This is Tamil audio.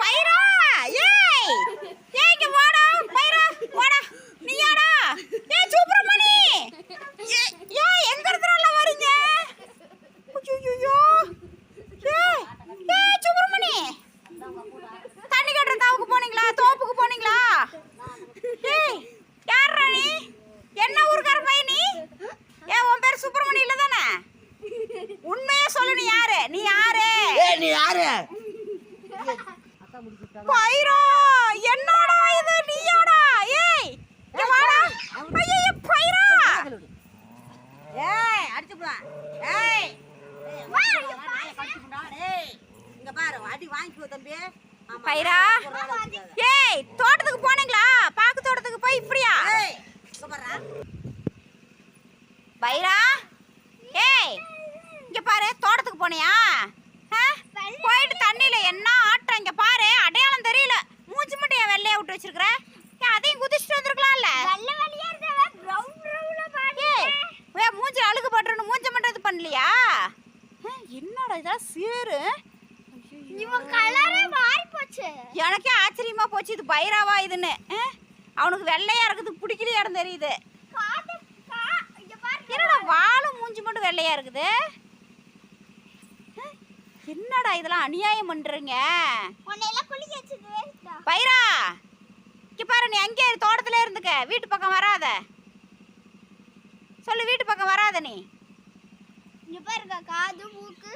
பைரா! ஏய்! ஏய் இங்க வாடா! பைரா! வாடா! நீ யாடா ஏய் சுப்பிரமணி! ஏய் ஏய் எங்க இருந்துல வரீங்க? ஐயோ ஏய் ஏய் சுப்பிரமணி! தண்ணி கட்டுற தாவுக்கு போனீங்களா? தோப்புக்கு போனீங்களா? ஏய் யாரா நீ? என்ன ஊருக்கார பையன் நீ? ஏன் உன் பேர் சுப்பிரமணி இல்ல தானே உண்மையே சொல்லு நீ யாரு? நீ யாரு ஏய் நீ யாரு பைரா என்னோட இது நீயாடா? ஏய் இங்க வாடா. ஐயோ பைரா. ஏய் அடிச்சு போடா. ஏய். வா இங்க பாரு. அடி வாங்கிக்கோ தம்பி. பைரா. ஏய் தோட்டத்துக்கு போனீங்களா? பாக்கு தோட்டத்துக்கு போய் இப்படியா. பைரா. ஏய் இங்க பாரு தோட்டத்துக்கு போனியா ஆ? போயிட்டு தண்ணியில என்ன ஆட்டம் இங்க பாரு அடையாளம் தெரியல மூஞ்சி மட்டும் என் வெள்ளையா விட்டு வச்சிருக்கிற ஏன் அதையும் குதிச்சுட்டு வந்திருக்கலாம்ல ஏய் ஏய், மூஞ்சி அழுகு பட்டுறணும் மூஞ்சி மட்டும் இது பண்ணலையா என்னடா இதெல்லாம் சேரு? எனக்கே ஆச்சரியமா போச்சு இது பைராவா இதுன்னு? அவனுக்கு வெள்ளையா இருக்குது பிடிக்கலையா இடம் தெரியுது. என்னடா வாழும் மூஞ்சி மட்டும் வெள்ளையா இருக்குது? என்னடா இதெல்லாம் அநியாயம் பண்றீங்க? பைரா இங்க பாரு நீ அங்கே இரு, தோட்டத்துல இருந்துக்க? வீட்டு பக்கம் வராத. சொல்லு வீட்டு பக்கம் வராத நீ. இங்க பாருங்க காது மூக்கு